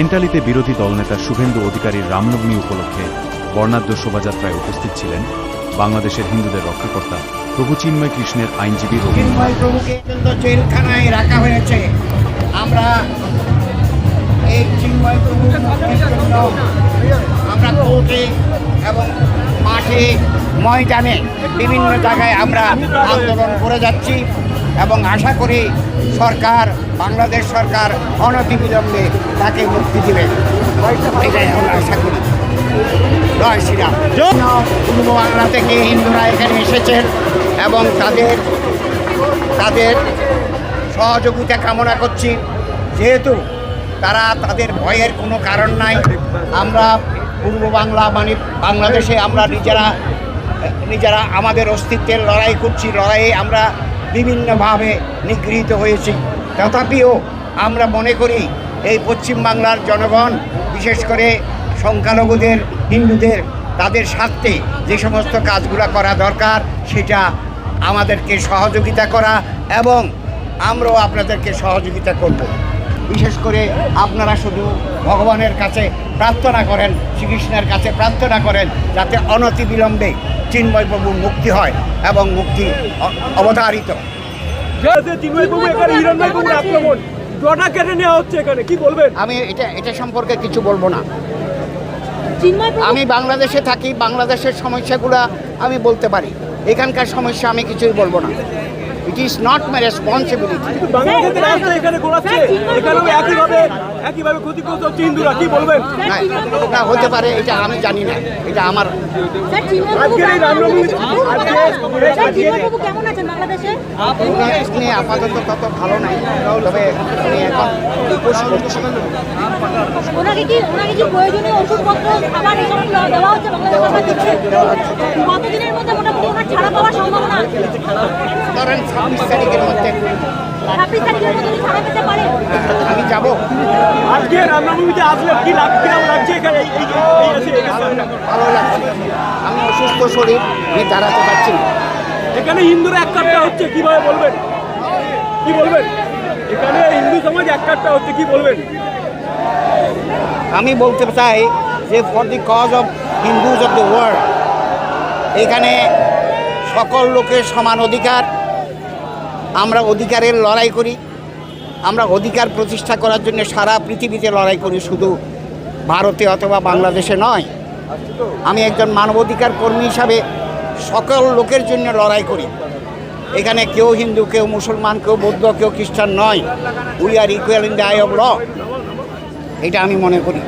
এন্টালিতে বিরোধী দলনেতা শুভেন্দু অধিকারীর রামনবমী উপলক্ষে বর্ণাঢ্য শোভাযাত্রায় উপস্থিত ছিলেন বাংলাদেশের হিন্দুদের রক্ষাকর্তা প্রভু চিন্ময় কৃষ্ণের আইনজীবী চিন্ময় রাখা হয়েছে। আমরা এই চিন্ময় আমরা এবং মাঠে, ময়দানে বিভিন্ন জায়গায় আমরা আন্দোলন করে যাচ্ছি। এবং আশা করি সরকার বাংলাদেশ সরকার অনতিবিলম্বে তাকে মুক্তি দেবে। এটাই আমরা আশা করি। জয় শ্রীরাম। পূর্ব বাংলা থেকে হিন্দুরা এখানে এসেছেন এবং তাদের তাদের সহযোগিতা কামনা করছি। যেহেতু তারা তাদের ভয়ের কোনো কারণ নাই আমরা পূর্ব বাংলা মানে বাংলাদেশে আমরা নিজেরা নিজেরা আমাদের অস্তিত্বের লড়াই করছি। লড়াইয়ে আমরা বিভিন্নভাবে নিগৃহীত হয়েছি। তথাপিও আমরা মনে করি এই পশ্চিম বাংলার জনগণ, বিশেষ করে সংখ্যালঘুদের, হিন্দুদের, তাদের স্বার্থে যে সমস্ত কাজগুলো করা দরকার, সেটা আমাদেরকে সহযোগিতা করা এবং আমরাও আপনাদেরকে সহযোগিতা করব। বিশেষ করে আপনারা শুধু ভগবানের কাছে প্রার্থনা করেন, শ্রীকৃষ্ণের কাছে প্রার্থনা করেন, যাতে অনতিবিলম্বে চিন্ময় প্রভুর মুক্তি হয় এবং মুক্তি অবধারিত। আমি এটা এটা সম্পর্কে কিছু বলব না। আমি বাংলাদেশে থাকি বাংলাদেশের সমস্যাগুলো আমি বলতে পারি। এখানকার সমস্যা আমি কিছুই বলব না। It is not my responsibility একইভাবে ক্ষতিগ্রস্ত হচ্ছে হিন্দুরা কি বলবেন? না না হতে পারে এটা আমি জানি না এটা আমার আজকের এই রামনবমী বাংলাদেশে? আপাতত তত ভালো নাই তবে উনি এখন উপোস করছেন। ওনাকে কি ওনাকে কি প্রয়োজনীয় ওষুধপত্র খাবার এসব দেওয়া হচ্ছে বাংলাদেশ সরকার দিচ্ছে কতদিনের মধ্যে মোটামুটি ওনার ছাড়া পাওয়ার সম্ভাবনা ধরেন ছাব্বিশ তারিখের মধ্যে আমি যাব। আজকে রামনবমীতে আসলে কি লাগ কীরকম লাগছে এখানে? ভালো লাগছে। আমি অসুস্থ শরীর আমি দাঁড়াতে পারছি না। এখানে হিন্দুরা এক কাটটা হচ্ছে কীভাবে বলবেন? কি বলবেন? এখানে হিন্দু সমাজ এক কাটটা হচ্ছে কি বলবেন? আমি বলতে চাই যে for the cause of Hindus of the world এখানে সকল লোকের সমান অধিকার আমরা অধিকারের লড়াই করি। আমরা অধিকার প্রতিষ্ঠা করার জন্য সারা পৃথিবীতে লড়াই করি, শুধু ভারতে অথবা বাংলাদেশে নয়। আমি একজন মানবাধিকার কর্মী হিসাবে সকল লোকের জন্য লড়াই করি। এখানে কেউ হিন্দু, কেউ মুসলমান, কেউ বৌদ্ধ, কেউ খ্রিস্টান নয়। We are equal in the eye of law এটা আমি মনে করি।